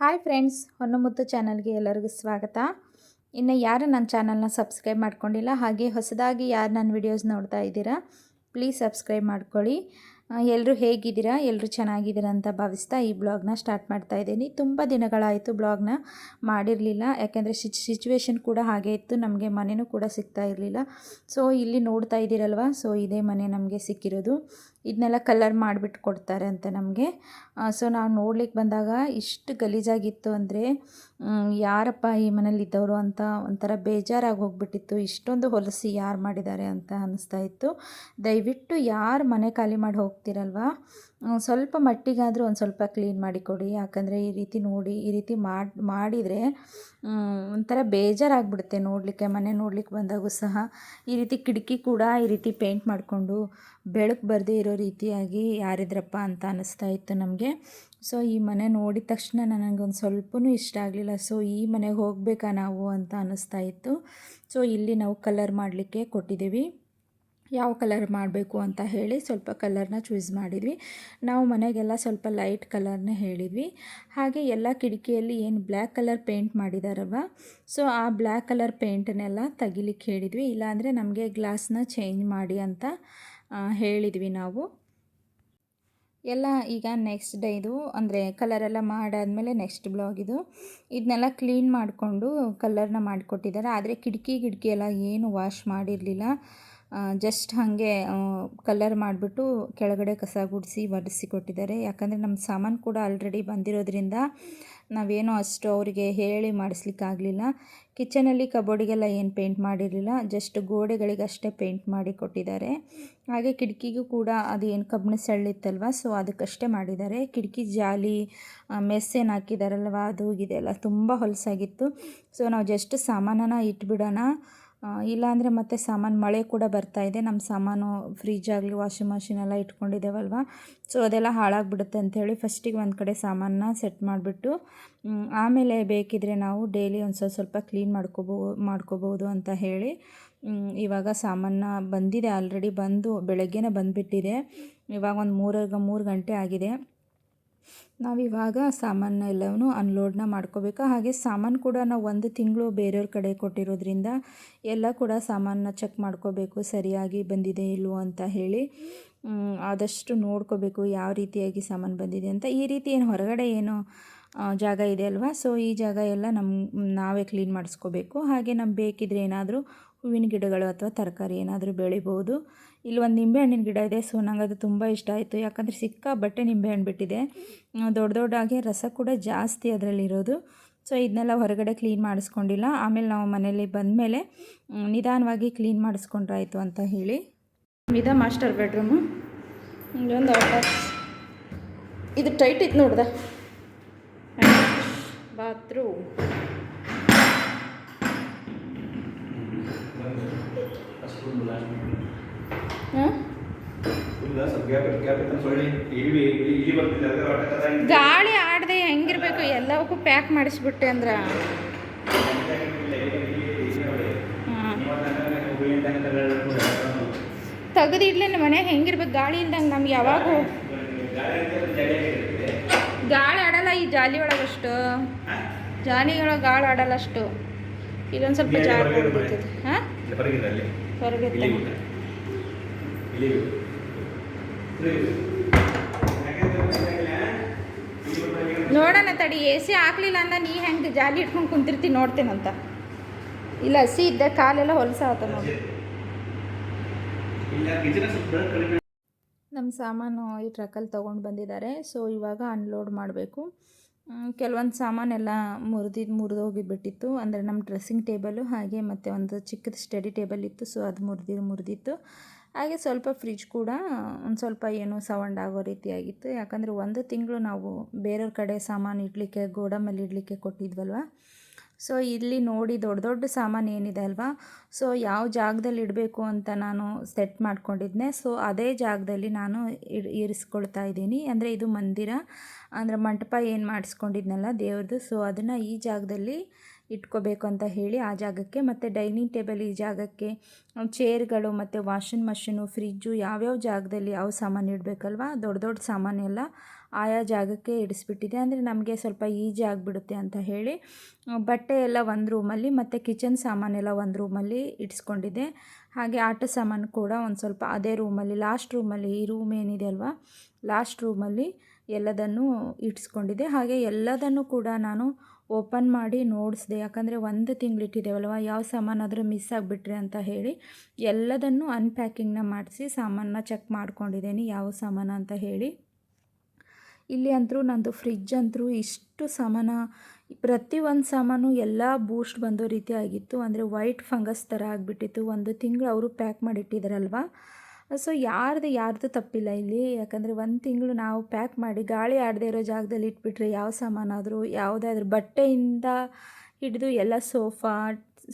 Hi friends ಹೊನ್ನಮುತ್ತು ಚಾನಲ್ಗೆ ಎಲ್ಲರಿಗೂ ಸ್ವಾಗತ. ಇನ್ನು ಯಾರು ನನ್ನ ಚಾನಲ್ನ ಸಬ್ಸ್ಕ್ರೈಬ್ ಮಾಡ್ಕೊಂಡಿಲ್ಲ, ಹಾಗೆ ಹೊಸದಾಗಿ ಯಾರು ನನ್ನ ವಿಡಿಯೋಸ್ ನೋಡ್ತಾ ಇದ್ದೀರಾ ಪ್ಲೀಸ್ ಸಬ್ಸ್ಕ್ರೈಬ್ ಮಾಡ್ಕೊಳ್ಳಿ. ಎಲ್ಲರೂ ಹೇಗಿದ್ದೀರಾ ಎಲ್ಲರೂ ಚೆನ್ನಾಗಿದ್ದೀರಾ ಅಂತ ಭಾವಿಸ್ತಾ ಈ ಬ್ಲಾಗ್ನ ಸ್ಟಾರ್ಟ್ ಮಾಡ್ತಾ ಇದ್ದೀನಿ. ತುಂಬ ದಿನಗಳಾಯಿತು ಬ್ಲಾಗ್ನ ಮಾಡಿರಲಿಲ್ಲ, ಯಾಕೆಂದರೆ ಸಿಚ್ ಸಿಚುವೇಶನ್ ಕೂಡ ಹಾಗೆ ಇತ್ತು, ನಮಗೆ ಮನೆಯೂ ಕೂಡ ಸಿಗ್ತಾ ಇರಲಿಲ್ಲ. ಸೊ ಇಲ್ಲಿ ನೋಡ್ತಾ ಇದ್ದೀರಲ್ವ ಸೊ ಇದೇ ಮನೆ ನಮಗೆ ಸಿಕ್ಕಿರೋದು. ಇದನ್ನೆಲ್ಲ ಕಲರ್ ಮಾಡಿಬಿಟ್ಟು ಕೊಡ್ತಾರೆ ಅಂತ ನಮಗೆ. ಸೊ ನಾವು ನೋಡ್ಲಿಕ್ಕೆ ಬಂದಾಗ ಇಷ್ಟು ಗಲೀಜಾಗಿತ್ತು ಅಂದರೆ ಯಾರಪ್ಪ ಈ ಮನೇಲಿ ಇದ್ದವರು ಅಂತ ಒಂಥರ ಬೇಜಾರಾಗಿ ಹೋಗ್ಬಿಟ್ಟಿತ್ತು. ಇಷ್ಟೊಂದು ಹೊಲಸಿ ಯಾರು ಮಾಡಿದ್ದಾರೆ ಅಂತ ಅನ್ನಿಸ್ತಾ ಇತ್ತು. ದಯವಿಟ್ಟು ಯಾರು ಮನೆ ಖಾಲಿ ಮಾಡಿ ಹೋಗ್ತಿರಲ್ವ? ಸ್ವಲ್ಪ ಮಟ್ಟಿಗಾದರೂ ಒಂದು ಸ್ವಲ್ಪ ಕ್ಲೀನ್ ಮಾಡಿ ಕೊಡಿ. ಯಾಕಂದರೆ ಈ ರೀತಿ ನೋಡಿ, ಈ ರೀತಿ ಮಾಡಿ, ಮಾಡಿದರೆ ಒಂಥರ ಬೇಜಾರಾಗ್ಬಿಡುತ್ತೆ ನೋಡಲಿಕ್ಕೆ, ಮನೆ ನೋಡ್ಲಿಕ್ಕೆ ಬಂದಾಗೂ ಸಹ. ಈ ರೀತಿ ಕಿಟಕಿ ಕೂಡ ಈ ರೀತಿ ಪೇಂಟ್ ಮಾಡಿಕೊಂಡು ಬೆಳಕು ಬರದೇ ಇರೋ ರೀತಿಯಾಗಿ ಯಾರಿದ್ರಪ್ಪ ಅಂತ ಅನ್ನಿಸ್ತಾ ಇತ್ತು ನಮಗೆ. ಸೊ ಈ ಮನೆ ನೋಡಿದ ತಕ್ಷಣ ನನಗೊಂದು ಸ್ವಲ್ಪನೂ ಇಷ್ಟ ಆಗಲಿಲ್ಲ. ಸೊ ಈ ಮನೆಗೆ ಹೋಗಬೇಕಾ ನಾವು ಅಂತ ಅನ್ನಿಸ್ತಾ ಇತ್ತು. ಸೊ ಇಲ್ಲಿ ನಾವು ಕಲರ್ ಮಾಡಲಿಕ್ಕೆ ಕೊಟ್ಟಿದ್ದೀವಿ. ಯಾವ ಕಲರ್ ಮಾಡಬೇಕು ಅಂತ ಹೇಳಿ ಸ್ವಲ್ಪ ಕಲರ್ನ ಚೂಸ್ ಮಾಡಿದ್ವಿ. ನಾವು ಮನೆಗೆಲ್ಲ ಸ್ವಲ್ಪ ಲೈಟ್ ಕಲರ್ನ ಹೇಳಿದ್ವಿ. ಹಾಗೆ ಎಲ್ಲ ಕಿಟಕಿಯಲ್ಲಿ ಏನು ಬ್ಲ್ಯಾಕ್ ಕಲರ್ ಪೇಂಟ್ ಮಾಡಿದಾರಲ್ವ? ಸೊ ಆ ಬ್ಲ್ಯಾಕ್ ಕಲರ್ ಪೇಂಟನ್ನೆಲ್ಲ ತೆಗಿಲಿಕ್ಕೆ ಹೇಳಿದ್ವಿ. ಇಲ್ಲಾಂದರೆ ನಮಗೆ ಗ್ಲಾಸ್ನ ಚೇಂಜ್ ಮಾಡಿ ಅಂತ ಹೇಳಿದ್ವಿ ನಾವು. ಎಲ್ಲ ಈಗ ನೆಕ್ಸ್ಟ್ ಡೇ ಇದು, ಅಂದರೆ ಕಲರೆಲ್ಲ ಮಾಡಾದಮೇಲೆ ನೆಕ್ಸ್ಟ್ ಬ್ಲಾಗ್ ಇದು. ಇದನ್ನೆಲ್ಲ ಕ್ಲೀನ್ ಮಾಡಿಕೊಂಡು ಕಲರ್ನ ಮಾಡಿಕೊಟ್ಟಿದ್ದಾರೆ. ಆದರೆ ಕಿಟಕಿ ಗಿಡಕಿ ಎಲ್ಲ ಏನು ವಾಶ್ ಮಾಡಿರಲಿಲ್ಲ. ಜಸ್ಟ್ ಹಾಗೆ ಕಲರ್ ಮಾಡಿಬಿಟ್ಟು ಕೆಳಗಡೆ ಕಸ ಗುಡಿಸಿ ಒರೆಸಿ ಕೊಟ್ಟಿದ್ದಾರೆ. ಯಾಕಂದರೆ ನಮ್ಮ ಸಾಮಾನು ಕೂಡ ಆಲ್ರೆಡಿ ಬಂದಿರೋದ್ರಿಂದ ನಾವೇನೋ ಅಷ್ಟು ಅವರಿಗೆ ಹೇಳಿ ಮಾಡಿಸ್ಲಿಕ್ಕಾಗಲಿಲ್ಲ ಕಿಚನಲ್ಲಿ ಕಬೋರ್ಡಿಗೆಲ್ಲ ಏನು ಪೇಂಟ್ ಮಾಡಿರಲಿಲ್ಲ ಜಸ್ಟ್ ಗೋಡೆಗಳಿಗಷ್ಟೇ ಪೇಂಟ್ ಮಾಡಿ ಕೊಟ್ಟಿದ್ದಾರೆ. ಹಾಗೆ ಕಿಟಕಿಗೂ ಕೂಡ ಅದು ಏನು ಕಬ್ಬಿಣ ಸಳ್ಳಿತ್ತಲ್ವ ಸೊ ಅದಕ್ಕಷ್ಟೇ ಮಾಡಿದ್ದಾರೆ. ಕಿಟಕಿ ಜಾಲಿ ಮೆಸ್ ಏನು ಹಾಕಿದಾರಲ್ವ, ಅದು ಇದೆಲ್ಲ ತುಂಬ ಹೊಲಸಾಗಿತ್ತು. ಸೊ ನಾವು ಜಸ್ಟ್ ಸಾಮಾನನ ಇಟ್ಬಿಡೋಣ. ಇಲ್ಲಾಂದರೆ ಮತ್ತೆ ಸಾಮಾನು ಮಳೆ ಕೂಡ ಬರ್ತಾ ಇದೆ. ನಮ್ಮ ಸಾಮಾನು ಫ್ರಿಜ್ ಆಗಲಿ ವಾಷಿಂಗ್ ಮಷಿನ್ ಎಲ್ಲ ಇಟ್ಕೊಂಡಿದ್ದೇವಲ್ವ? ಸೊ ಅದೆಲ್ಲ ಹಾಳಾಗಿಬಿಡುತ್ತೆ ಅಂಥೇಳಿ ಫಸ್ಟಿಗೆ ಒಂದು ಕಡೆ ಸಾಮಾನನ್ನ ಸೆಟ್ ಮಾಡಿಬಿಟ್ಟು ಆಮೇಲೆ ಬೇಕಿದ್ರೆ ನಾವು ಡೈಲಿ ಒಂದು ಸ್ವಲ್ಪ ಸ್ವಲ್ಪ ಕ್ಲೀನ್ ಮಾಡ್ಕೋಬೋ, ಮಾಡ್ಕೋಬೋದು ಅಂತ ಹೇಳಿ ಇವಾಗ ಸಾಮಾನ ಬಂದಿದೆ ಆಲ್ರೆಡಿ ಬಂದು ಬೆಳಗ್ಗೆನೇ ಬಂದುಬಿಟ್ಟಿದೆ. ಇವಾಗ ಒಂದು ಮೂರು ಮೂರು ಗಂಟೆ ಆಗಿದೆ. ನಾವಿವಾಗ ಸಾಮಾನು ಎಲ್ಲವೂ ಅನ್ಲೋಡ್ನ ಮಾಡ್ಕೋಬೇಕು. ಹಾಗೆ ಸಾಮಾನು ಕೂಡ ನಾವು ಒಂದು ತಿಂಗಳು ಬೇರೆಯವ್ರ ಕಡೆ ಕೊಟ್ಟಿರೋದ್ರಿಂದ ಎಲ್ಲ ಕೂಡ ಸಾಮಾನನ್ನ ಚೆಕ್ ಮಾಡ್ಕೋಬೇಕು, ಸರಿಯಾಗಿ ಬಂದಿದೆ ಇಲ್ವೋ ಅಂತ ಹೇಳಿ ಆದಷ್ಟು ನೋಡ್ಕೋಬೇಕು ಯಾವ ರೀತಿಯಾಗಿ ಸಾಮಾನು ಬಂದಿದೆ ಅಂತ. ಈ ರೀತಿ ಏನು ಹೊರಗಡೆ ಏನು ಜಾಗ ಇದೆ ಅಲ್ವಾ? ಸೊ ಈ ಜಾಗ ಎಲ್ಲ ನಮ್ಮ ನಾವೇ ಕ್ಲೀನ್ ಮಾಡಿಸ್ಕೋಬೇಕು. ಹಾಗೆ ನಮ್ಗೆ ಬೇಕಿದ್ರೆ ಏನಾದರೂ ಹೂವಿನ ಗಿಡಗಳು ಅಥವಾ ತರಕಾರಿ ಏನಾದರೂ ಬೆಳಿಬೋದು. ಇಲ್ಲಿ ಒಂದು ನಿಂಬೆಹಣ್ಣಿನ ಗಿಡ ಇದೆ. ಸೊ ನಂಗೆ ಅದು ತುಂಬ ಇಷ್ಟ ಆಯಿತು. ಯಾಕಂದರೆ ಸಿಕ್ಕಾಬಟ್ಟೆ ನಿಂಬೆಹಣ್ಣು ಬಿಟ್ಟಿದೆ. ದೊಡ್ಡ ದೊಡ್ಡಾಗಿ ರಸ ಕೂಡ ಜಾಸ್ತಿ ಅದರಲ್ಲಿರೋದು ಸೊ ಇದನ್ನೆಲ್ಲ ಹೊರಗಡೆ ಕ್ಲೀನ್ ಮಾಡಿಸ್ಕೊಂಡಿಲ್ಲ. ಆಮೇಲೆ ನಾವು ಮನೇಲಿ ಬಂದಮೇಲೆ ನಿಧಾನವಾಗಿ ಕ್ಲೀನ್ ಮಾಡಿಸ್ಕೊಂಡ್ರಾಯ್ತು ಅಂತ ಹೇಳಿ. ಇದು ಮಾಸ್ಟರ್ ಬೆಡ್ರೂಮು. ಇಲ್ಲೊಂದು ಅಟ್ಯಾಚ್ ಇದು ಟೈಟ್ ಇತ್ತು ನೋಡ್ದ? ಬಾತ್ರೂಮ್ ಗಾಳಿ ಆಡದೆ ಹೆಂಗಿರ್ಬೇಕು ಎಲ್ಲವಕ್ಕೂ ಪ್ಯಾಕ್ ಮಾಡಿಸ್ಬಿಟ್ಟೆ ಅಂದ್ರೆ. ತೆಗೆದಿಡ್ಲೇನೆ ಮನೆ ಹೆಂಗಿರ್ಬೇಕು ಗಾಳಿ ಇಲ್ದಂಗೆ ನಮ್ಗೆ ಯಾವಾಗೂ ಗಾಳಿ ಆಡಲ್ಲ ಈ ಜಾಲಿ ಒಳಗಷ್ಟು ಜಾಲಿ ಒಳಗೆ ಗಾಳಿ ಆಡಲ್ಲ ಅಷ್ಟು. ಇಲ್ಲೊಂದು ಸ್ವಲ್ಪ ಜಾಗ ಹಾಂ? ಹೊರಗೆ ನೋಡೋಣ ತಡಿ ಎ ಸಿ ಹಾಕ್ಲಿಲ್ಲ ಅಂದ ನೀ ಹೆಂಗೆ ಜಾಲಿ ಇಟ್ಕೊಂಡು ಕುಂತಿರ್ತೀನಿ ನೋಡ್ತೀನಂತ ಇಲ್ಲ ಹಸಿ ಇದ್ದ ಕಾಲೆಲ್ಲ ಹೊಲಸಾತ ನೋಡಿ. ನಮ್ಮ ಸಾಮಾನು ಈ ಟ್ರಕ್ಕಲ್ಲಿ ತೊಗೊಂಡು ಬಂದಿದ್ದಾರೆ ಸೊ ಇವಾಗ ಅನ್ಲೋಡ್ ಮಾಡಬೇಕು. ಕೆಲವೊಂದು ಸಾಮಾನೆಲ್ಲ ಮುರಿದಿದ್ದು ಮುರಿದೋಗಿ ಬಿಟ್ಟಿತ್ತು ಅಂದರೆ ನಮ್ಮ ಡ್ರೆಸ್ಸಿಂಗ್ ಟೇಬಲು ಹಾಗೆ ಮತ್ತು ಒಂದು ಚಿಕ್ಕದು ಸ್ಟಡಿ ಟೇಬಲ್ ಇತ್ತು ಸೊ ಅದು ಮುರಿದಿದ್ದು ಮುರಿದಿತ್ತು. ಹಾಗೆ ಸ್ವಲ್ಪ ಫ್ರಿಜ್ ಕೂಡ ಒಂದು ಸ್ವಲ್ಪ ಏನು ಸೌಂಡ್ ಆಗೋ ರೀತಿಯಾಗಿತ್ತು ಯಾಕಂದರೆ ಒಂದು ತಿಂಗಳು ನಾವು ಬೇರೆಯವ್ರ ಕಡೆ ಸಾಮಾನು ಇಡಲಿಕ್ಕೆ ಗೋಡಮಲ್ಲಿ ಇಡಲಿಕ್ಕೆ ಕೊಟ್ಟಿದ್ವಲ್ವ? ಸೊ ಇಲ್ಲಿ ನೋಡಿ ದೊಡ್ಡ ದೊಡ್ಡ ಸಾಮಾನು ಏನಿದೆ ಅಲ್ವಾ? ಸೊ ಯಾವ ಜಾಗದಲ್ಲಿ ಇಡಬೇಕು ಅಂತ ನಾನು ಸೆಟ್ ಮಾಡ್ಕೊಂಡಿದ್ದೆ ಸೊ ಅದೇ ಜಾಗದಲ್ಲಿ ನಾನು ಇರಿಸ್ಕೊಳ್ತಾ ಇದ್ದೀನಿ. ಅಂದರೆ ಇದು ಮಂದಿರ. ಅಂದರೆ ಮಂಟಪ ಏನು ಮಾಡಿಸ್ಕೊಂಡಿದ್ನಲ್ಲ ದೇವ್ರದ್ದು ಸೊ ಅದನ್ನು ಈ ಜಾಗದಲ್ಲಿ ಇಟ್ಕೋಬೇಕು ಅಂತ ಹೇಳಿ ಆ ಜಾಗಕ್ಕೆ ಮತ್ತು ಡೈನಿಂಗ್ ಟೇಬಲ್ ಈ ಜಾಗಕ್ಕೆ ಚೇರ್ಗಳು ಮತ್ತು ವಾಷಿಂಗ್ ಮಷಿನು, ಫ್ರಿಜ್ಜು ಯಾವ್ಯಾವ ಜಾಗದಲ್ಲಿ ಯಾವ ಸಾಮಾನು ಇಡಬೇಕಲ್ವ? ದೊಡ್ಡ ದೊಡ್ಡ ಸಾಮಾನೆಲ್ಲ ಆಯಾ ಜಾಗಕ್ಕೆ ಇಡಿಸ್ಬಿಟ್ಟಿದೆ. ಅಂದರೆ ನಮಗೆ ಸ್ವಲ್ಪ ಈಜಿ ಆಗಿಬಿಡುತ್ತೆ ಅಂತ ಹೇಳಿ, ಬಟ್ಟೆ ಎಲ್ಲ ಒಂದು ರೂಮಲ್ಲಿ ಮತ್ತು ಕಿಚನ್ ಸಾಮಾನೆಲ್ಲ ಒಂದು ರೂಮಲ್ಲಿ ಇಡಿಸ್ಕೊಂಡಿದ್ದೆ. ಹಾಗೆ ಆಟ ಸಾಮಾನು ಕೂಡ ಒಂದು ಸ್ವಲ್ಪ ಅದೇ ರೂಮಲ್ಲಿ ಲಾಸ್ಟ್ ರೂಮಲ್ಲಿ ಈ ರೂಮ್ ಏನಿದೆ ಅಲ್ವಾ? ಲಾಸ್ಟ್ ರೂಮಲ್ಲಿ ಎಲ್ಲದನ್ನು ಇಟ್ಸ್ಕೊಂಡಿದ್ದೆ ಹಾಗೆ ಎಲ್ಲದನ್ನು ಕೂಡ ನಾನು ಓಪನ್ ಮಾಡಿ ನೋಡಿಸ್ದೆ. ಯಾಕಂದರೆ ಒಂದು ತಿಂಗಳಿಟ್ಟಿದ್ದೇವಲ್ವ ಯಾವ ಸಾಮಾನಾದರೂ ಮಿಸ್ ಆಗಿಬಿಟ್ರೆ ಅಂತ ಹೇಳಿ ಎಲ್ಲದನ್ನು ಅನ್ಪ್ಯಾಕಿಂಗ್ನ ಮಾಡಿಸಿ ಸಾಮಾನನ್ನ ಚೆಕ್ ಮಾಡ್ಕೊಂಡಿದ್ದೀನಿ, ಯಾವ ಸಾಮಾನು ಅಂತ ಹೇಳಿ. ಇಲ್ಲಿ ಅಂತೂ ನಂದು ಫ್ರಿಜ್ ಅಂತೂ ಇಷ್ಟು ಸಮಾನ, ಪ್ರತಿ ಒಂದು ಸಾಮಾನು ಎಲ್ಲ ಬೂಸ್ಟ್ ಬಂದೋ ರೀತಿ ಆಗಿತ್ತು. ಅಂದರೆ ವೈಟ್ ಫಂಗಸ್ ಥರ ಆಗಿಬಿಟ್ಟಿತ್ತು. ಒಂದು ತಿಂಗಳು ಅವರು ಪ್ಯಾಕ್ ಮಾಡಿಟ್ಟಿದ್ದಾರಲ್ವ ಸೊ ಯಾರ್ದು ಯಾರ್ದು ತಪ್ಪಿಲ್ಲ ಇಲ್ಲಿ. ಯಾಕಂದರೆ ಒಂದು ತಿಂಗಳು ನಾವು ಪ್ಯಾಕ್ ಮಾಡಿ ಗಾಳಿ ಆಡದೇ ಇರೋ ಜಾಗದಲ್ಲಿ ಇಟ್ಬಿಟ್ರೆ ಯಾವ ಸಾಮಾನಾದರೂ, ಯಾವುದಾದ್ರೂ ಬಟ್ಟೆಯಿಂದ ಹಿಡಿದು ಎಲ್ಲ ಸೋಫಾ,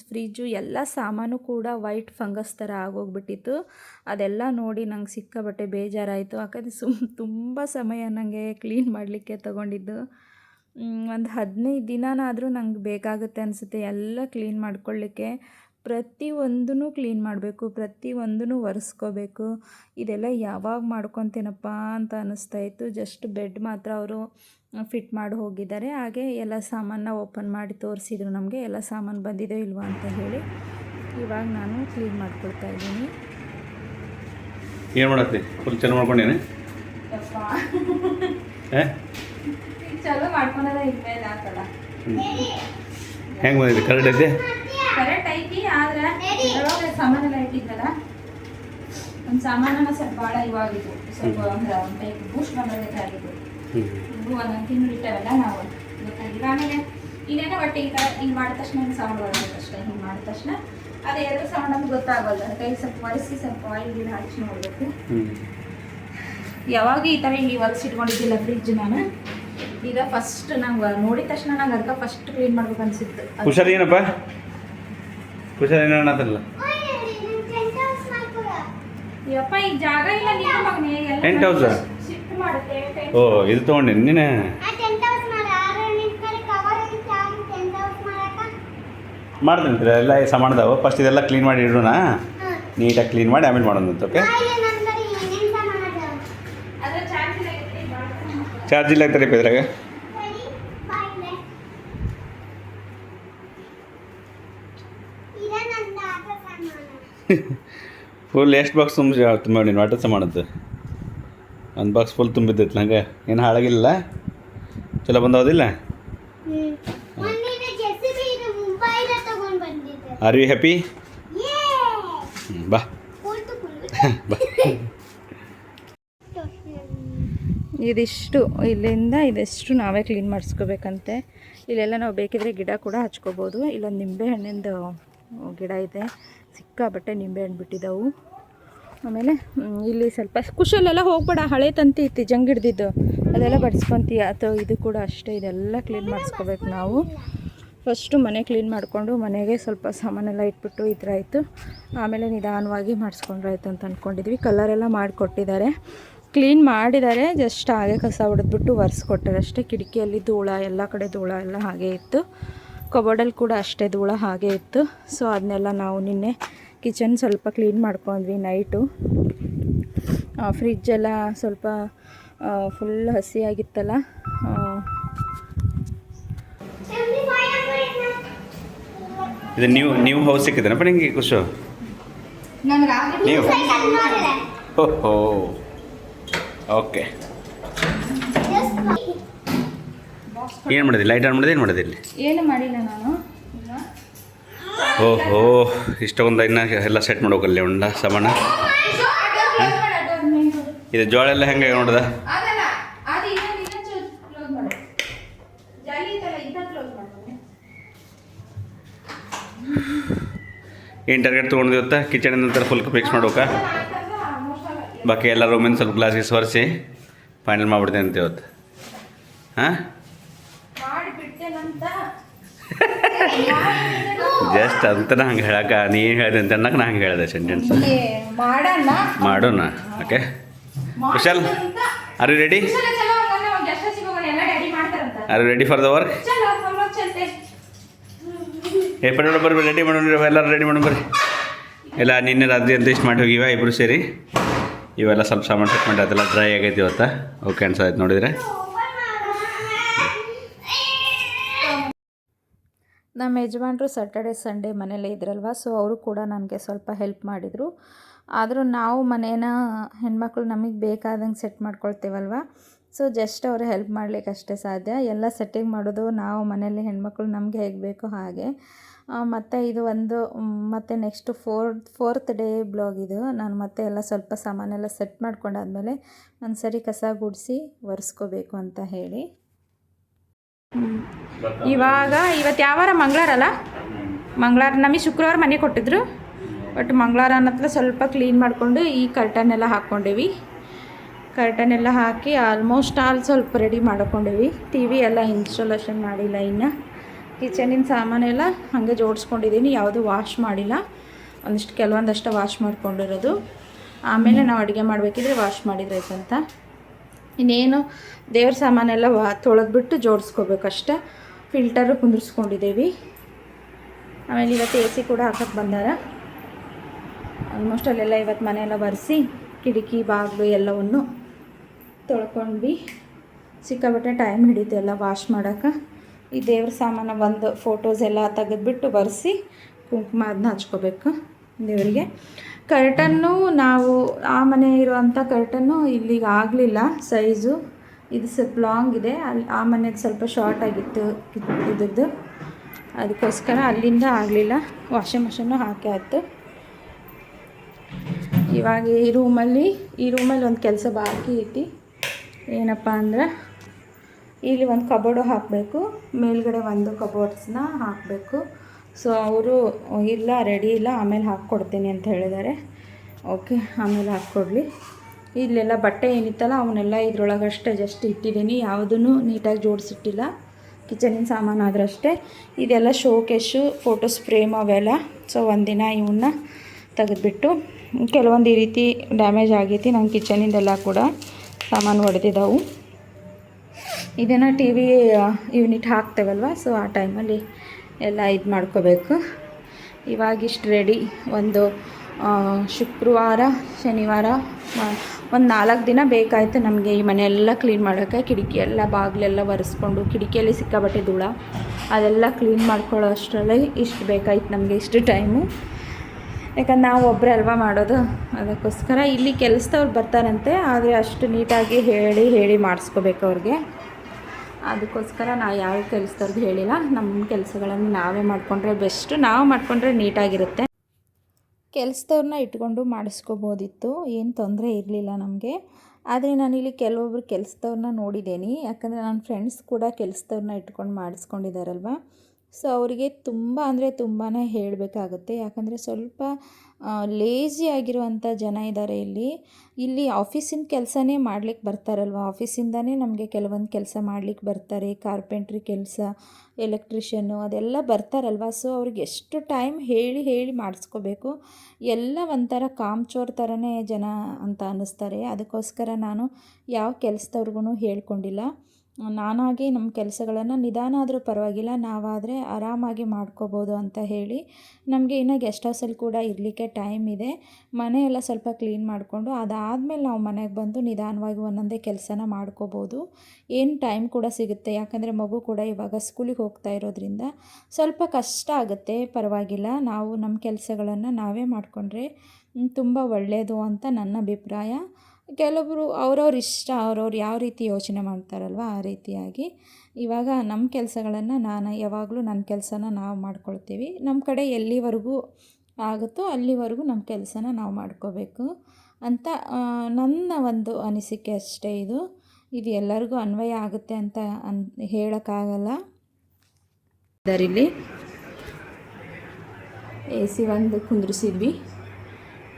ಫ್ರಿಜ್ಜು, ಎಲ್ಲ ಸಾಮಾನು ಕೂಡ ವೈಟ್ ಫಂಗಸ್ ಥರ ಆಗೋಗ್ಬಿಟ್ಟಿತ್ತು. ಅದೆಲ್ಲ ನೋಡಿ ನಂಗೆ ಸಿಕ್ಕಾಬಟ್ಟೆ ಬೇಜಾರಾಯಿತು. ಯಾಕಂದರೆ ಸುಮ್ ತುಂಬ ಸಮಯ ನನಗೆ ಕ್ಲೀನ್ ಮಾಡಲಿಕ್ಕೆ ತಗೊಂಡಿದ್ದು. ಒಂದು ಹದಿನೈದು ದಿನನಾದರೂ ನಂಗೆ ಬೇಕಾಗುತ್ತೆ ಅನಿಸುತ್ತೆ ಎಲ್ಲ ಕ್ಲೀನ್ ಮಾಡ್ಕೊಳ್ಳಿಕ್ಕೆ. ಪ್ರತಿ ಒಂದೂ ಕ್ಲೀನ್ ಮಾಡಬೇಕು ಪ್ರತಿ ಒಂದೂ ಒರೆಸ್ಕೋಬೇಕು. ಇದೆಲ್ಲ ಯಾವಾಗ ಮಾಡ್ಕೊತೀನಪ್ಪ ಅಂತ ಅನ್ನಿಸ್ತಾ ಇತ್ತು. ಜಸ್ಟ್ ಬೆಡ್ ಮಾತ್ರ ಅವರು ಫಿಟ್ ಮಾಡಿ ಹೋಗಿದ್ದಾರೆ. ಹಾಗೆ ಎಲ್ಲ ಸಾಮಾನನ್ನ ಓಪನ್ ಮಾಡಿ ತೋರಿಸಿದ್ರು ನಮಗೆ. ಎಲ್ಲ ಸಾಮಾನು ಬಂದಿದೆ ಇಲ್ವಾ ಅಂತ ಹೇಳಿ ಇವಾಗ ನಾನು ಕ್ಲೀನ್ ಮಾಡ್ಕೊಳ್ತಾ ಇದ್ದೀನಿ. ಏನು ಮಾಡತ್ತೆ? ಫುಲ್ ಚಲೋ ಮಾಡ್ಕೊಂಡೇನೆ? ಹೆಂಗೆ ಬಂದಿದೆ? ಕರೆಕ್ಟ್ ಐತೆ ಸಾಮಾನೆಲ್ಲ ಇಟ್ಟಿದ್ದಲ್ಲ ಒಂದು ಸಾಮಾನನ ಸ್ವಲ್ಪ ಭಾಳ ಇವಾಗಿತ್ತು ಸ್ವಲ್ಪ ಅಂದ್ರೆ ಒಂದು ಟೈಪ್ ಬೂಸ್ಟ್ ಇದು ಒಂದೊಂದು ತಿಂಗಳು ಇಟ್ಟವೆಲ್ಲ ನಾವು. ಗೊತ್ತಾಗಿಲ್ಲ? ಆಮೇಲೆ ಒಟ್ಟು ಈ ತರ ಹಿಂಗೆ ಮಾಡಿದ ತಕ್ಷಣ ಹಿಂಗೆ ಸೌಂಡ್ ಅಷ್ಟೇ. ಹಿಂಗೆ ಮಾಡಿದ ತಕ್ಷಣ ಅದು ಎರಡು ಸೌಂಡ್ ಅಂತ ಗೊತ್ತಾಗಲ್ಲ. ಕೈ ಸ್ವಲ್ಪ ಒರೆಸಿ ಸ್ವಲ್ಪ ಆಯಿಲ್ ಗಿಡ ಹಚ್ಚಿ ನೋಡಬೇಕು. ಯಾವಾಗ ಈ ಥರ ಇಲ್ಲಿ ಒರೆಸಿಟ್ಕೊಂಡಿದ್ದಿಲ್ಲ ಫ್ರಿಜ್ ನಾನು. ಈಗ ಫಸ್ಟ್ ನಂಗೆ ನೋಡಿದ ತಕ್ಷಣ ನಂಗೆ ಅದಕ್ಕೆ ಫಸ್ಟ್ ಕ್ಲೀನ್ ಮಾಡ್ಬೇಕು ಅನ್ಸಿತ್ತು ಹುಷಾರ್ ಹುಷಾರ್ ಏನೋ ಅನ್ನತ್ತಲ್ಲ ಯಪ್ಪ ಈಗ ಜಾಗ ಇಲ್ಲ ನೀನು ಮಗನೇ ಎಲ್ಲ Tent house ಆ? ಶಿಫ್ಟ್ ಮಾಡುತ್ತೆ tent ಓ ಇದು ತೊಗೊಂಡೇನಿ ನೀನೆ ಮಾಡ್ತೀನಿ ಎಲ್ಲ ಸಮಾನದಾವು ಫಸ್ಟ್ ಇದೆಲ್ಲ ಕ್ಲೀನ್ ಮಾಡಿ ಇಡೋಣ. ನೀಟಾಗಿ ಕ್ಲೀನ್ ಮಾಡಿ ಆಮೇಲೆ ಮಾಡೋಣಂತ ಓಕೆ ಚಾರ್ಜ್ ಇಲ್ಲ ಆಗ್ತಾರೆ ಇದ್ರಾಗ ಫುಲ್ ಎಷ್ಟು ಬಾಕ್ಸ್ ತುಂಬ ತುಂಬ ನೀನು ವಾಟರ್ ಮಾಡೋದು. ಒಂದು ಬಾಕ್ಸ್ ಫುಲ್ ತುಂಬಿದ್ದೈತಿ ನಂಗೆ. ಏನು ಹಾಳಾಗಿಲ್ಲ. ಚಲೋ ಬಂದವದಿಲ್ಲ ಆರ್ ಯು ಹ್ಯಾಪಿ ಬಾ. ಬಾ. ಇದಿಷ್ಟು ಇಲ್ಲಿಂದ ಇದಿಷ್ಟು ನಾವೇ ಕ್ಲೀನ್ ಮಾಡಿಸ್ಕೋಬೇಕಂತೆ. ಇಲ್ಲೆಲ್ಲ ನಾವು ಬೇಕಿದ್ರೆ ಗಿಡ ಕೂಡ ಹಚ್ಕೋಬೋದು. ಇಲ್ಲೊಂದು ನಿಂಬೆ ಹಣ್ಣಿಂದು ಗಿಡ ಇದೆ. ಸಿಕ್ಕಾಬಟ್ಟೆ ನಿಂಬೆ ಹಣ್ಣು ಬಿಟ್ಟಿದ್ದಾವು ಆಮೇಲೆ ಇಲ್ಲಿ ಸ್ವಲ್ಪ ಕುಶಲೆಲ್ಲ ಹೋಗ್ಬೇಡ, ಹಳೆ ತಂತಿ ಇತ್ತು ಜಂಗ್ ಹಿಡ್ದಿದ್ದು ಅದೆಲ್ಲ ಬಡಿಸ್ಕೊಂತೀಯ. ಅಥವಾ ಇದು ಕೂಡ ಅಷ್ಟೇ, ಇದೆಲ್ಲ ಕ್ಲೀನ್ ಮಾಡಿಸ್ಕೋಬೇಕು ನಾವು. ಫಸ್ಟು ಮನೆ ಕ್ಲೀನ್ ಮಾಡಿಕೊಂಡು, ಮನೆಗೆ ಸ್ವಲ್ಪ ಸಾಮಾನೆಲ್ಲ ಇಟ್ಬಿಟ್ಟು ಈ ಥರ ಆಯಿತು. ಆಮೇಲೆ ನಿಧಾನವಾಗಿ ಮಾಡಿಸ್ಕೊಂಡ್ರೆ ಆಯ್ತು ಅಂತ ಅಂದ್ಕೊಂಡಿದ್ವಿ ಕಲರೆಲ್ಲ ಮಾಡಿಕೊಟ್ಟಿದ್ದಾರೆ. ಕ್ಲೀನ್ ಮಾಡಿದ್ದಾರೆ ಜಸ್ಟ್ ಹಾಗೆ ಕಸ ಹೊಡೆದ್ಬಿಟ್ಟು ಒರೆಸ್ಕೊಟ್ಟಾರೆ. ಅಷ್ಟೇ, ಕಿಟಕಿಯಲ್ಲಿ ಧೂಳ, ಎಲ್ಲ ಕಡೆ ಧೂಳ ಎಲ್ಲ ಹಾಗೆ ಇತ್ತು. ಕಬೋರ್ಡಲ್ಲಿ ಕೂಡ ಅಷ್ಟೇ ಧೂಳ ಹಾಗೆ ಇತ್ತು. ಸೊ ಅದನ್ನೆಲ್ಲ ನಾವು ನಿನ್ನೆ ಕಿಚನ್ ಸ್ವಲ್ಪ ಕ್ಲೀನ್ ಮಾಡ್ಕೊಂಡ್ವಿ ನೈಟು. ಫ್ರಿಜ್ಜೆಲ್ಲ ಸ್ವಲ್ಪ ಫುಲ್ ಹಸಿಯಾಗಿತ್ತಲ್ಲ ಇದು ನೀವು ನೀವು ಹೌಸ್ ಸಿಕ್ಕಿದ್ದೇನಪ್ಪ ನಿಮಗೆ ಖುಷು? ನೀವು? ಓಹೋ. ಓಕೆ. ಏನು ಮಾಡಿದೆ ಲೈಟ್ ಆನ್ ಮಾಡಿದೆ ಏನು ಮಾಡಿದೆ ಇಲ್ಲಿ? ಏನು ಮಾಡಿಲ್ಲ ನಾನು. ಓಹೋ ಇಷ್ಟೊಂದು ಇನ್ನ ಎಲ್ಲ ಸೆಟ್ ಮಾಡ್ಬೇಕಲ್ಲಿ ಉಂಡ ಸಾಮಾನ? ಇದು ಜೋಳ ಎಲ್ಲ ಹೆಂಗೆ ನೋಡ್ದ? ಏನು ಟಾರ್ಗೆಟ್ ತೊಗೊಂಡು ಇವತ್ತ ಕಿಚನ್ ನಂತರ ಫುಲ್ ಫಿಕ್ಸ್ ಮಾಡ್ಬೇಕಾ? ಬಾಕಿ ಎಲ್ಲ ರೂಮಿಂದ ಸ್ವಲ್ಪ ಗ್ಲಾಸಿಗೆ ಸೋರಿಸಿ ಫೈನಲ್ ಮಾಡ್ಬಿಡ್ತೇನೆ ಅಂತ ಇವತ್ತು. ಹಾಂ? ಜಸ್ಟ್ ಅಂತ ನಂಗೆ ಹೇಳಕ ನೀ ಹೇಳಿದೆ ಅಂತ ಅನ್ನಕ್ಕೆ ನಾ ಹಂಗೆ ಹೇಳಿದೆ ಸೆಂಟೆನ್ಸ್ ಮಾಡೋಣ? Okay Kushal are you ready are you ready for the work ಏ ಪಡೋಣ ರೆಡಿ ಮಾಡೋಣ ಎಲ್ಲರೂ ರೆಡಿ ಮಾಡೋಣ ಬರ್ರಿ. ಎಲ್ಲ ನಿನ್ನೆ ರಾತ್ರಿ ಅಂತ ಇಷ್ಟು ಮಾಡಿ ಹೋಗಿವ ಇಬ್ಬರು ಸೇರಿ. ಇವೆಲ್ಲ ಸ್ವಲ್ಪ ಸಾಮಾನು ಟ್ರೀಟ್ಮೆಂಟ್ ಅದೆಲ್ಲ ಡ್ರೈ ಆಗೈತಿ ಇವತ್ತು. ಓಕೆ ಅನ್ಸೋದು ನೋಡಿದರೆ. ನಮ್ಮ ಯಜಮಾನ್ರು ಸಾಟರ್ಡೆ ಸಂಡೇ ಮನೇಲೇ ಇದ್ರಲ್ವ ಸೊ ಅವರು ಕೂಡ ನನಗೆ ಸ್ವಲ್ಪ ಹೆಲ್ಪ್ ಮಾಡಿದರು. ಆದರೂ ನಾವು ಮನೇನ ಹೆಣ್ಮಕ್ಳು ನಮಗೆ ಬೇಕಾದಂಗೆ ಸೆಟ್ ಮಾಡ್ಕೊಳ್ತೇವಲ್ವ ಸೊ ಜಸ್ಟ್ ಅವರು ಹೆಲ್ಪ್ ಮಾಡ್ಲಿಕ್ಕೆ ಅಷ್ಟೇ ಸಾಧ್ಯ. ಎಲ್ಲ ಸೆಟ್ಟಿಂಗ್ ಮಾಡೋದು ನಾವು ಮನೇಲಿ ಹೆಣ್ಮಕ್ಳು ನಮಗೆ ಹೇಗೆ ಬೇಕೋ ಹಾಗೆ. ಮತ್ತು ಇದು ಒಂದು ಮತ್ತು ಮತ್ತೆ next fourth fourth day blog ಇದು. ನಾನು ಮತ್ತೆ ಎಲ್ಲ ಸ್ವಲ್ಪ ಸಾಮಾನೆಲ್ಲ ಸೆಟ್ ಮಾಡ್ಕೊಂಡಾದ್ಮೇಲೆ ಒಂದು ಸರಿ ಕಸ ಗುಡಿಸಿ ಒರೆಸ್ಕೋಬೇಕು ಅಂತ ಹೇಳಿ. ಇವಾಗ ಇವತ್ತು ಯಾವಾರ ಮಂಗಳವಾರ ಅಲ್ಲ? ಮಂಗಳವಾರ ನಮಗೆ ಶುಕ್ರವಾರ ಮನೆ ಕೊಟ್ಟಿದ್ರು. ಬಟ್ ಮಂಗಳವಾರ ಅನ್ನತ್ಲ ಸ್ವಲ್ಪ ಕ್ಲೀನ್ ಮಾಡಿಕೊಂಡು ಈ ಕರ್ಟನ್ ಎಲ್ಲ ಹಾಕ್ಕೊಂಡೇವಿ. ಕರ್ಟನ್ ಎಲ್ಲ ಹಾಕಿ ಆಲ್ಮೋಸ್ಟ್ ಆಲ್ ಸ್ವಲ್ಪ ರೆಡಿ ಮಾಡ್ಕೊಂಡೇವಿ. ಟಿ ವಿ ಎಲ್ಲ ಇನ್ಸ್ಟಾಲೇಷನ್ ಮಾಡಿಲ್ಲ ಇನ್ನು. ಕಿಚನಿನ ಸಾಮಾನೆಲ್ಲ ಹಾಗೆ ಜೋಡಿಸ್ಕೊಂಡಿದ್ದೀನಿ ಯಾವುದು ವಾಶ್ ಮಾಡಿಲ್ಲ. ಒಂದಿಷ್ಟು ಕೆಲವೊಂದಷ್ಟು ವಾಶ್ ಮಾಡ್ಕೊಂಡಿರೋದು. ಆಮೇಲೆ ನಾವು ಅಡುಗೆ ಮಾಡಬೇಕಿದ್ರೆ ವಾಶ್ ಮಾಡಿದ್ರೆ ಆಯ್ತಂತ. ಇನ್ನೇನು ದೇವ್ರ ಸಾಮಾನೆಲ್ಲ ತೊಳೆದ್ಬಿಟ್ಟು ಜೋಡಿಸ್ಕೋಬೇಕಷ್ಟೆ ಫಿಲ್ಟರು ಕುಂದಿರ್ಸ್ಕೊಂಡಿದ್ದೀವಿ. ಆಮೇಲೆ ಇವತ್ತು ಎ ಸಿ ಕೂಡ ಹಾಕಕ್ಕೆ ಬಂದಾರ. ಆಲ್ಮೋಸ್ಟ್ ಅಲ್ಲೆಲ್ಲ ಇವತ್ತು ಮನೆಯೆಲ್ಲ ಬರೆಸಿ ಕಿಟಕಿ, ಬಾಗಿಲು ಎಲ್ಲವನ್ನು ತೊಳ್ಕೊಂಡ್ವಿ. ಸಿಕ್ಕಾಬಿಟ್ಟೆ ಟೈಮ್ ಹಿಡಿತು ಎಲ್ಲ ವಾಶ್ ಮಾಡೋಕೆ. ಈ ದೇವ್ರ ಸಾಮಾನು ಒಂದು ಫೋಟೋಸ್ ಎಲ್ಲ ತೆಗೆದ್ಬಿಟ್ಟು ಬರೆಸಿ ಕುಂಕುಮ ಅದನ್ನ ಹಚ್ಕೋಬೇಕು ದೇವರಿಗೆ. ಕರ್ಟನ್ನು ನಾವು ಆ ಮನೆ ಇರುವಂಥ ಕರ್ಟನ್ನು ಇಲ್ಲಿಗೆ ಆಗಲಿಲ್ಲ ಸೈಜು. ಇದು ಸ್ವಲ್ಪ ಲಾಂಗ್ ಇದೆ. ಅಲ್ಲಿ ಆ ಮನೆಗೆ ಸ್ವಲ್ಪ ಶಾರ್ಟ್ ಆಗಿತ್ತು ಇದ್ರದ್ದು ಅದಕ್ಕೋಸ್ಕರ ಅಲ್ಲಿಂದ ಆಗಲಿಲ್ಲ. ವಾಷಿಂಗ್ ಮಷಿನ್ನು ಹಾಕಿ ಆಯಿತು. ಇವಾಗ ಈ ರೂಮಲ್ಲಿ ಈ ರೂಮಲ್ಲಿ ಒಂದು ಕೆಲಸ ಬಾಕಿ ಐತಿ. ಏನಪ್ಪ ಅಂದ್ರೆ, ಇಲ್ಲಿ ಒಂದು ಕಬೋರ್ಡು ಹಾಕಬೇಕು. ಮೇಲ್ಗಡೆ ಒಂದು ಕಬೋರ್ಡ್ಸ್ನ ಹಾಕಬೇಕು. ಸೊ ಅವರು ಇಲ್ಲ ರೆಡಿ ಇಲ್ಲ, ಆಮೇಲೆ ಹಾಕ್ಕೊಡ್ತೀನಿ ಅಂತ ಹೇಳಿದ್ದಾರೆ ಓಕೆ, ಆಮೇಲೆ ಹಾಕ್ಕೊಡ್ಲಿ. ಇಲ್ಲೆಲ್ಲ ಬಟ್ಟೆ ಏನಿತ್ತಲ್ಲ, ಅವನ್ನೆಲ್ಲ ಇದ್ರೊಳಗಷ್ಟೇ ಜಸ್ಟ್ ಇಟ್ಟಿದ್ದೀನಿ. ಯಾವುದೂ ನೀಟಾಗಿ ಜೋಡಿಸಿಟ್ಟಿಲ್ಲ. ಕಿಚನಿನ ಸಾಮಾನು ಆದ್ರಷ್ಟೇ. ಇದೆಲ್ಲ ಶೋಕೇಶು ಫೋಟೋಸ್ ಫ್ರೇಮ್ ಅವೆಲ್ಲ. ಸೊ ಒಂದಿನ ಇವನ್ನ ತೆಗೆದುಬಿಟ್ಟು, ಕೆಲವೊಂದು ಈ ರೀತಿ ಡ್ಯಾಮೇಜ್ ಆಗೈತಿ ನಮ್ಮ ಕಿಚನಿಂದೆಲ್ಲ ಕೂಡ ಸಾಮಾನು ಹೊಡೆದಿದ್ದಾವು ಇದನ್ನು ಟಿ ವಿ ಯೂನಿಟ್ ಹಾಕ್ತೇವಲ್ವ? ಸೊ ಆ ಟೈಮಲ್ಲಿ ಎಲ್ಲ ಇದು ಮಾಡ್ಕೋಬೇಕು. ಇವಾಗಿಷ್ಟು ರೆಡಿ ಒಂದು ಶುಕ್ರವಾರ, ಶನಿವಾರ ಒಂದು ನಾಲ್ಕು ದಿನ ಬೇಕಾಯಿತು ನಮಗೆ ಈ ಮನೆಯೆಲ್ಲ ಕ್ಲೀನ್ ಮಾಡೋಕ್ಕೆ ಕಿಟಕಿ ಎಲ್ಲ, ಬಾಗಿಲೆಲ್ಲ ಒರೆಸ್ಕೊಂಡು, ಕಿಟಕಿಯಲ್ಲಿ ಸಿಕ್ಕಾಬಟ್ಟೆ ಧೂಳ. ಅದೆಲ್ಲ ಕ್ಲೀನ್ ಮಾಡ್ಕೊಳ್ಳೋ ಅಷ್ಟರಲ್ಲೇ ಇಷ್ಟು ಬೇಕಾಯ್ತು ನಮಗೆ ಇಷ್ಟು ಟೈಮು ಯಾಕಂದ್ರೆ ನಾವು ಒಬ್ಬರೇ ಅಲ್ವಾ ಮಾಡೋದು? ಅದಕ್ಕೋಸ್ಕರ ಇಲ್ಲಿ ಕೆಲಸದವ್ರು ಬರ್ತಾರಂತೆ, ಆದರೆ ಅಷ್ಟು ನೀಟಾಗಿ ಹೇಳಿ ಹೇಳಿ ಮಾಡಿಸ್ಕೋಬೇಕು ಅವ್ರಿಗೆ. ಅದಕ್ಕೋಸ್ಕರ ನಾವು ಯಾವ ಕೆಲಸದವ್ರಿಗೆ ಹೇಳಿಲ್ಲ. ನಮ್ಮ ಕೆಲಸಗಳನ್ನು ನಾವೇ ಮಾಡಿಕೊಂಡ್ರೆ ಬೆಸ್ಟು ನಾವು ಮಾಡಿಕೊಂಡ್ರೆ ನೀಟಾಗಿರುತ್ತೆ. ಕೆಲಸದವ್ರನ್ನ ಇಟ್ಕೊಂಡು ಮಾಡಿಸ್ಕೋಬೋದಿತ್ತು. ಏನು ತೊಂದರೆ ಇರಲಿಲ್ಲ ನಮಗೆ. ಆದರೆ ನಾನಿಲ್ಲಿ ಕೆಲವೊಬ್ರು ಕೆಲಸದವ್ರನ್ನ ನೋಡಿದ್ದೀನಿ ಯಾಕಂದರೆ ನನ್ನ ಫ್ರೆಂಡ್ಸ್ ಕೂಡ ಕೆಲಸದವ್ರನ್ನ ಇಟ್ಕೊಂಡು ಮಾಡಿಸ್ಕೊಂಡಿದ್ದಾರಲ್ವ ಸೊ ಅವರಿಗೆ ತುಂಬ ಅಂದರೆ ತುಂಬಾ ಹೇಳಬೇಕಾಗುತ್ತೆ. ಯಾಕಂದರೆ ಸ್ವಲ್ಪ ಲೇಜಿ ಆಗಿರುವಂಥ ಜನ ಇದ್ದಾರೆ ಇಲ್ಲಿ. ಇಲ್ಲಿ ಆಫೀಸಿನ ಕೆಲಸನೇ ಮಾಡ್ಲಿಕ್ಕೆ ಬರ್ತಾರಲ್ವ? ಆಫೀಸಿಂದನೇ ನಮಗೆ ಕೆಲವೊಂದು ಕೆಲಸ ಮಾಡ್ಲಿಕ್ಕೆ ಬರ್ತಾರೆ. ಕಾರ್ಪೆಂಟ್ರಿ ಕೆಲಸ ಎಲೆಕ್ಟ್ರಿಷಿಯನ್ನು ಅದೆಲ್ಲ ಬರ್ತಾರಲ್ವ? ಸೊ ಅವ್ರಿಗೆ ಎಷ್ಟು ಟೈಮ್ ಹೇಳಿ ಹೇಳಿ ಮಾಡಿಸ್ಕೋಬೇಕು. ಎಲ್ಲ ಒಂಥರ ಕಾಮ್ಚೋರ್ ಥರನೇ ಜನ ಅಂತ ಅನ್ನಿಸ್ತಾರೆ. ಅದಕ್ಕೋಸ್ಕರ ನಾನು ಯಾವ ಕೆಲಸದವ್ರಿಗೂ ಹೇಳ್ಕೊಂಡಿಲ್ಲ. ನಾನಾಗಿ ನಮ್ಮ ಕೆಲಸಗಳನ್ನು ನಿಧಾನ ಆದರೂ ಪರವಾಗಿಲ್ಲ, ನಾವಾದರೆ ಆರಾಮಾಗಿ ಮಾಡ್ಕೋಬೋದು ಅಂತ ಹೇಳಿ ನಮಗೆ ಇನ್ನು ಗೆಸ್ಟ್ ಹೌಸಲ್ಲಿ ಕೂಡ ಇರಲಿಕ್ಕೆ ಟೈಮ್ ಇದೆ. ಮನೆಯೆಲ್ಲ ಸ್ವಲ್ಪ ಕ್ಲೀನ್ ಮಾಡಿಕೊಂಡು ಅದಾದಮೇಲೆ ನಾವು ಮನೆಗೆ ಬಂದು ನಿಧಾನವಾಗಿ ಒಂದೊಂದೇ ಕೆಲಸನ ಮಾಡ್ಕೋಬೋದು. ಏನು ಟೈಮ್ ಕೂಡ ಸಿಗುತ್ತೆ, ಯಾಕಂದರೆ ಮಗು ಕೂಡ ಇವಾಗ ಸ್ಕೂಲಿಗೆ ಹೋಗ್ತಾ ಇರೋದ್ರಿಂದ ಸ್ವಲ್ಪ ಕಷ್ಟ ಆಗುತ್ತೆ, ಪರವಾಗಿಲ್ಲ. ನಾವು ನಮ್ಮ ಕೆಲಸಗಳನ್ನು ನಾವೇ ಮಾಡಿಕೊಂಡ್ರೆ ತುಂಬ ಒಳ್ಳೆಯದು ಅಂತ ನನ್ನ ಅಭಿಪ್ರಾಯ. ಕೆಲವೊಬ್ಬರು ಅವ್ರವ್ರ ಇಷ್ಟ, ಅವ್ರವ್ರು ಯಾವ ರೀತಿ ಯೋಚನೆ ಮಾಡ್ತಾರಲ್ವ, ಆ ರೀತಿಯಾಗಿ. ಇವಾಗ ನಮ್ಮ ಕೆಲಸಗಳನ್ನು ನಾನು ಯಾವಾಗಲೂ ನನ್ನ ಕೆಲಸನ ನಾವು ಮಾಡ್ಕೊಳ್ತೀವಿ. ನಮ್ಮ ಕಡೆ ಎಲ್ಲಿವರೆಗೂ ಆಗುತ್ತೋ ಅಲ್ಲಿವರೆಗೂ ನಮ್ಮ ಕೆಲಸನ ನಾವು ಮಾಡ್ಕೋಬೇಕು ಅಂತ ನನ್ನ ಒಂದು ಅನಿಸಿಕೆ ಅಷ್ಟೇ ಇದು. ಇದು ಎಲ್ಲರಿಗೂ ಅನ್ವಯ ಆಗುತ್ತೆ ಅಂತ ಅನ್, ಹೇಳೋಕ್ಕಾಗಲ್ಲ. ಅದರಲ್ಲಿ ಎ ಸಿ ಒಂದು ಕುಂದ್ರಿಸಿದ್ವಿ.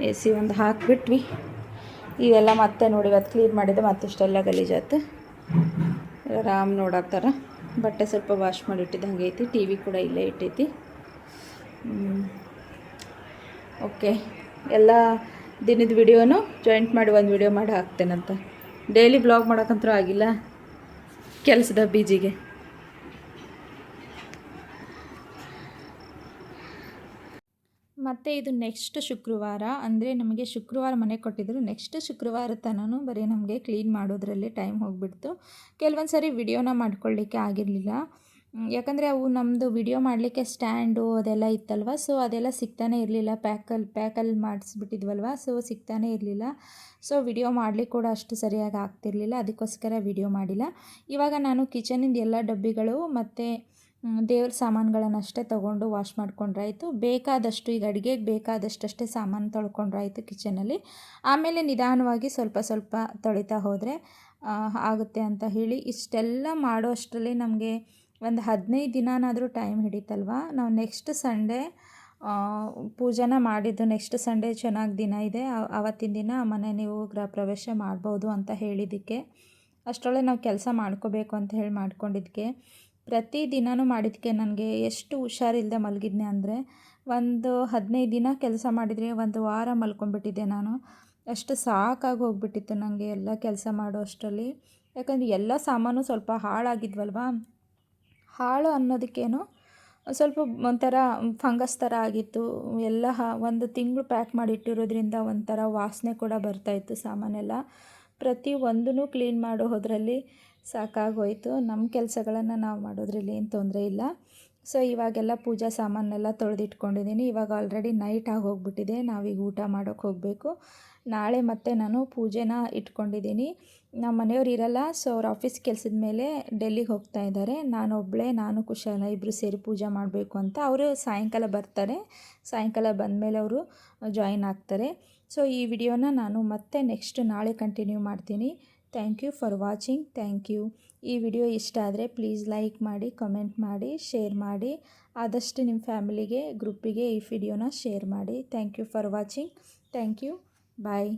ಎ ಸಿ ಒಂದು ಹಾಕಿಬಿಟ್ವಿ. ಇದೆಲ್ಲ ಮತ್ತೆ ನೋಡಿ, ಇವತ್ತು ಕ್ಲೀನ್ ಮಾಡಿದೆ ಮತ್ತಿಷ್ಟೆಲ್ಲ ಗಲೀಜಾತು ರಾಮ್ ನೋಡಾಕ್ತಾರ. ಬಟ್ಟೆ ಸ್ವಲ್ಪ ವಾಶ್ ಮಾಡಿ ಇಟ್ಟಿದ್ದಂಗೆ ಐತಿ ಟಿ ವಿ ಕೂಡ ಇಲ್ಲೇ ಇಟ್ಟೈತಿ. ಓಕೆ ಎಲ್ಲ ದಿನದ ವಿಡಿಯೋನು ಜಾಯಿಂಟ್ ಮಾಡಿ ಒಂದು ವಿಡಿಯೋ ಮಾಡಿ ಹಾಕ್ತೇನಂತ. ಡೈಲಿ ಬ್ಲಾಗ್ ಮಾಡೋಕ್ಕಂತೂ ಆಗಿಲ್ಲ. ಕೆಲಸದ ಬೀಜಿಗೆ ಮತ್ತು ಇದು ನೆಕ್ಸ್ಟ್ ಶುಕ್ರವಾರ, ಅಂದರೆ ನಮಗೆ ಶುಕ್ರವಾರ ಮನೆ ಕೊಟ್ಟಿದ್ದರು ನೆಕ್ಸ್ಟ್ ಶುಕ್ರವಾರ ತನೂ ಬರೀ ನಮಗೆ ಕ್ಲೀನ್ ಮಾಡೋದ್ರಲ್ಲಿ ಟೈಮ್ ಹೋಗಿಬಿಡ್ತು. ಕೆಲವೊಂದು ಸರಿ ವಿಡಿಯೋನ ಮಾಡ್ಕೊಳ್ಳಿಕ್ಕೆ ಆಗಿರಲಿಲ್ಲ. ಯಾಕಂದರೆ ಅವು ನಮ್ಮದು ವಿಡಿಯೋ ಮಾಡಲಿಕ್ಕೆ ಸ್ಟ್ಯಾಂಡು ಅದೆಲ್ಲ ಇತ್ತಲ್ವ ಸೊ ಅದೆಲ್ಲ ಸಿಗ್ತಾನೆ ಇರಲಿಲ್ಲ. ಪ್ಯಾಕಲ್ಲಿ ಪ್ಯಾಕಲ್ಲಿ ಮಾಡಿಸ್ಬಿಟ್ಟಿದ್ವಲ್ವ ಸೊ ಸಿಗ್ತಾನೇ ಇರಲಿಲ್ಲ. ಸೊ ವಿಡಿಯೋ ಮಾಡಲಿಕ್ಕೆ ಕೂಡ ಅಷ್ಟು ಸರಿಯಾಗಿ ಆಗ್ತಿರ್ಲಿಲ್ಲ, ಅದಕ್ಕೋಸ್ಕರ ವಿಡಿಯೋ ಮಾಡಿಲ್ಲ. ಇವಾಗ ನಾನು ಕಿಚನಿಂದ ಎಲ್ಲ ಡಬ್ಬಿಗಳು ಮತ್ತು ದೇವ್ರ ಸಾಮಾನುಗಳನ್ನಷ್ಟೇ ತೊಗೊಂಡು ವಾಶ್ ಮಾಡ್ಕೊಂಡ್ರಾಯ್ತು ಬೇಕಾದಷ್ಟು ಈಗ ಅಡುಗೆಗೆ ಬೇಕಾದಷ್ಟಷ್ಟೇ ಸಾಮಾನು ತೊಳ್ಕೊಂಡ್ರಾಯ್ತು ಕಿಚನಲ್ಲಿ ಆಮೇಲೆ ನಿಧಾನವಾಗಿ ಸ್ವಲ್ಪ ಸ್ವಲ್ಪ ತೊಳಿತಾ ಹೋದರೆ ಆಗುತ್ತೆ ಅಂತ ಹೇಳಿ ಇಷ್ಟೆಲ್ಲ ಮಾಡೋ ಅಷ್ಟರಲ್ಲಿ ನಮಗೆ ಒಂದು ಹದಿನೈದು ದಿನನಾದರೂ ಟೈಮ್ ಹಿಡಿತಲ್ವ? ನಾವು ನೆಕ್ಸ್ಟ್ ಸಂಡೇ ಪೂಜೆನ ಮಾಡಿದ್ದು ನೆಕ್ಸ್ಟ್ ಸಂಡೇ ಚೆನ್ನಾಗಿ ದಿನ ಇದೆ. ಆವತ್ತಿನ ದಿನ ಮನೆ ನೀವು ಗೃಹ ಪ್ರವೇಶ ಮಾಡ್ಬೋದು ಅಂತ ಹೇಳಿದ್ದಕ್ಕೆ ಅಷ್ಟರೊಳಗೆ ನಾವು ಕೆಲಸ ಮಾಡ್ಕೋಬೇಕು ಅಂತ ಹೇಳಿ ಮಾಡ್ಕೊಂಡಿದ್ದಕ್ಕೆ ಪ್ರತಿ ದಿನವೂ ಮಾಡಿದ್ದಕ್ಕೆ ನನಗೆ ಎಷ್ಟು ಹುಷಾರಿಲ್ಲದೆ ಮಲಗಿದ್ನೆ ಅಂದರೆ ಒಂದು ಹದಿನೈದು ದಿನ ಕೆಲಸ ಮಾಡಿದರೆ ಒಂದು ವಾರ ಮಲ್ಕೊಂಡ್ಬಿಟ್ಟಿದ್ದೆ ನಾನು. ಅಷ್ಟು ಸಾಕಾಗಿ ಹೋಗ್ಬಿಟ್ಟಿತ್ತು ನನಗೆ ಎಲ್ಲ ಕೆಲಸ ಮಾಡೋ ಅಷ್ಟರಲ್ಲಿ ಯಾಕಂದರೆ ಎಲ್ಲ ಸಾಮಾನು ಸ್ವಲ್ಪ ಹಾಳಾಗಿದ್ವಲ್ವಾ? ಹಾಳು ಅನ್ನೋದಕ್ಕೇನು ಸ್ವಲ್ಪ ಒಂಥರ ಫಂಗಸ್ ಥರ ಆಗಿತ್ತು. ಎಲ್ಲ ಒಂದು ತಿಂಗಳು ಪ್ಯಾಕ್ ಮಾಡಿಟ್ಟಿರೋದ್ರಿಂದ ಒಂಥರ ವಾಸನೆ ಕೂಡ ಬರ್ತಾಯಿತ್ತು ಸಾಮಾನೆಲ್ಲ. ಪ್ರತಿ ಒಂದೂ ಕ್ಲೀನ್ ಮಾಡೋ ಹೋದ್ರಲ್ಲಿ ಸಾಕಾಗೋಯ್ತು. ನಮ್ಮ ಕೆಲಸಗಳನ್ನು ನಾವು ಮಾಡೋದ್ರಲ್ಲಿ ಏನು ತೊಂದರೆ ಇಲ್ಲ. ಸೊ, ಇವಾಗೆಲ್ಲ ಪೂಜಾ ಸಾಮಾನೆಲ್ಲ ತೊಳೆದಿಟ್ಕೊಂಡಿದ್ದೀನಿ ಇವಾಗ ಆಲ್ರೆಡಿ ನೈಟ್ ಆಗಿ ಹೋಗ್ಬಿಟ್ಟಿದೆ ನಾವೀಗ ಊಟ ಮಾಡೋಕ್ಕೆ ಹೋಗಬೇಕು. ನಾಳೆ ಮತ್ತೆ ನಾನು ಪೂಜೆನ ಇಟ್ಕೊಂಡಿದ್ದೀನಿ ನಮ್ಮ ಮನೆಯವ್ರು ಇರಲ್ಲ, ಸೊ ಅವ್ರ ಆಫೀಸ್ ಕೆಲಸದ ಮೇಲೆ ಡೆಲ್ಲಿಗೆ ಹೋಗ್ತಾ ಇದ್ದಾರೆ. ನಾನು ಒಬ್ಬಳೇ ನಾನು, ಕುಶಾಲ ಇಬ್ಬರು ಸೇರಿ ಪೂಜೆ ಮಾಡಬೇಕು ಅಂತ. ಅವರು ಸಾಯಂಕಾಲ ಬರ್ತಾರೆ. ಸಾಯಂಕಾಲ ಬಂದಮೇಲೆ ಅವರು ಜಾಯಿನ್ ಆಗ್ತಾರೆ. ಸೊ, ಈ ವಿಡಿಯೋನ ನಾನು ಮತ್ತೆ ನೆಕ್ಸ್ಟ್ ನಾಳೆ ಕಂಟಿನ್ಯೂ ಮಾಡ್ತೀನಿ. Thank you for watching, thank you. ಈ ವಿಡಿಯೋ ಇಷ್ಟ ಆದರೆ ಪ್ಲೀಸ್ ಲೈಕ್ ಮಾಡಿ, ಕಮೆಂಟ್ ಮಾಡಿ, ಶೇರ್ ಮಾಡಿ. ಆದಷ್ಟು ನಿಮ್ಮ ಫ್ಯಾಮಿಲಿಗೆ, ಗ್ರೂಪಿಗೆ ಈ ವಿಡಿಯೋನ ಶೇರ್ ಮಾಡಿ. Thank you for watching, thank you. Bye.